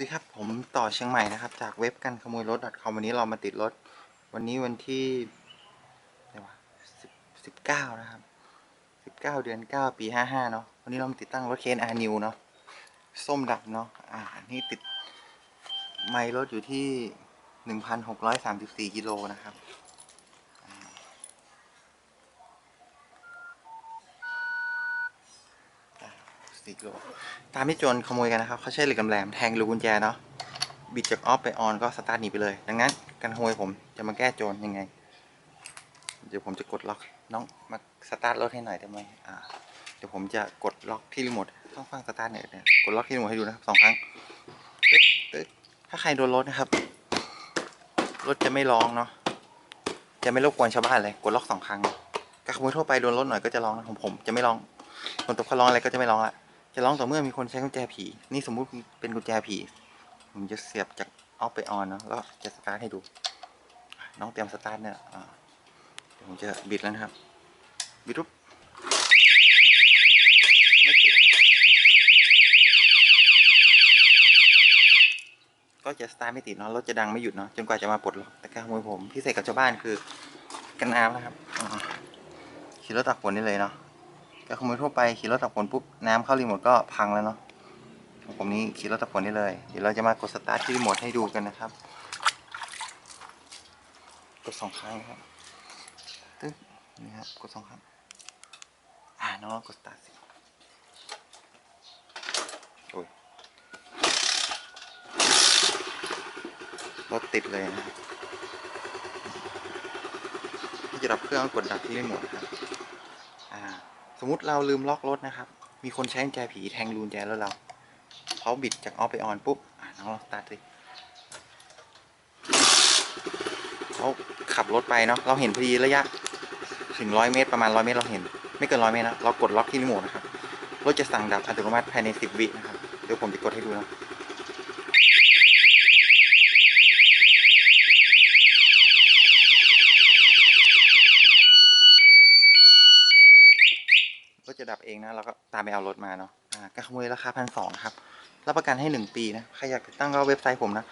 ดีครับผมต่อเชียงใหม่นะครับจากเว็บกันขโมยรถ .com วันนี้เรามาติดรถ วันนี้วันที่ไหนวะสิบสิบเก้านะครับสิบเก้าเดือนเก้าปีห้าห้าเนาะวันนี้เรามาติดตั้งรถเคนอาร์นิวเนาะส้มดำเนาะอ่านี่ติด ไมล์รถอยู่ที่หนึ่งพันหกร้อยสามสิบสี่กิโลนะครับอ่าอ่า สี่กิโลตามที่โจรขโมยกันนะครับเขาใช้เหล็กแหลมแทงรูกุญแจเนาะบิดจากออฟไปออนก็สตาร์ทหนีไปเลย ดังนั้นการขโมยผมจะมาแก้โจรยังไง เดี๋ยวผมจะกดล็อกน้องมาสตาร์ทรถให้หน่อยได้ไหมอ่าเดี๋ยวผมจะกดล็อกที่รีโมทต้องฟังสตาร์ทเนี่ยเนี่ยกดล็อกที่รีโมทให้ดูนะครับสองครั้งตึ๊ดตึ๊ดถ้าใครโดนรถนะครับ รถจะไม่ร้องเนาะจะไม่รบกวนชาวบ้านเลยกดล็อกสองครั้งการขโมยทั่วไปโดนรถหน่อยก็จะร้องนะของผมจะไม่ร้องคนตบเขาร้องอะไรก็จะไม่ร้องละ จะร้องต่อเมื่อมีคนใช้กุญแจผี นี่สมมุติเป็นกุญแจผี ผมจะเสียบจากออฟไปออนเนาะแล้วจะสตาร์ทให้ดู น้องเตรียมสตาร์ทเนี่ยเดี๋ยวผมจะบิดแล้วนะครับ บิดปุ๊บไม่ติดก็จะสตาร์ทไม่ติดเนาะรถจะดังไม่หยุดเนาะจนกว่าจะมาปลดล็อกแต่การขโมยผมพิเศษกับชาวบ้านคือกันน้ำนะครับขี่รถตักฝนได้เลยเนาะ ก็ขโมยทั่วไปขี่รถตักฝนปุ๊บน้ำเข้ารีโมทก็พังแล้วเนาะของผมนี่ขี่รถตักฝนได้เลย เดี๋ยวเราจะมากดสตาร์ทที่รีโมทให้ดูกันนะครับ กดสองครั้งครับตึ๊บนี่ครับกดสองครั้งอ่าน้องกดสตาร์ทสิโอ้ยรถติดเลยนะที่จะดับเครื่องกดดับที่รีโมทครับ สมมติเราลืมล็อกรถนะครับ มีคนใช้กุญแจผีแทงรูกุญแจรถเราเขาบิดจากออฟไปออนปุ๊บอ่าน้องลองสตาร์ทสิเขาขับรถไปเนาะเราเห็นพอดีระยะ ถึงร้อยเมตรประมาณร้อยเมตรเราเห็น ไม่เกินร้อยเมตรนะเรากดล็อกที่รีโมทนะครับรถจะสั่งดับอัตโนมัติภายในสิบวินะครับเดี๋ยวผมจะกดให้ดูนะ จะดับเองนะเราก็ตามไปเอารถมาเนาะอ่าการขโมยราคาพันสองครับรับประกันให้หนึ่งปีนะใครอยากติดตั้งก็เว็บไซต์ผมนะ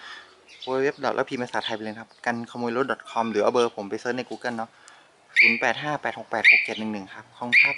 เว็บดอทแล้วพิมพ์ภาษาไทยไปเลยครับกันขโมยรถ .com หรือเอาเบอร์ผมไปเซิร์ชใน Google เนาะ0 8 5 8 6 8 6 7 1 1 ครับขอบคุณครับ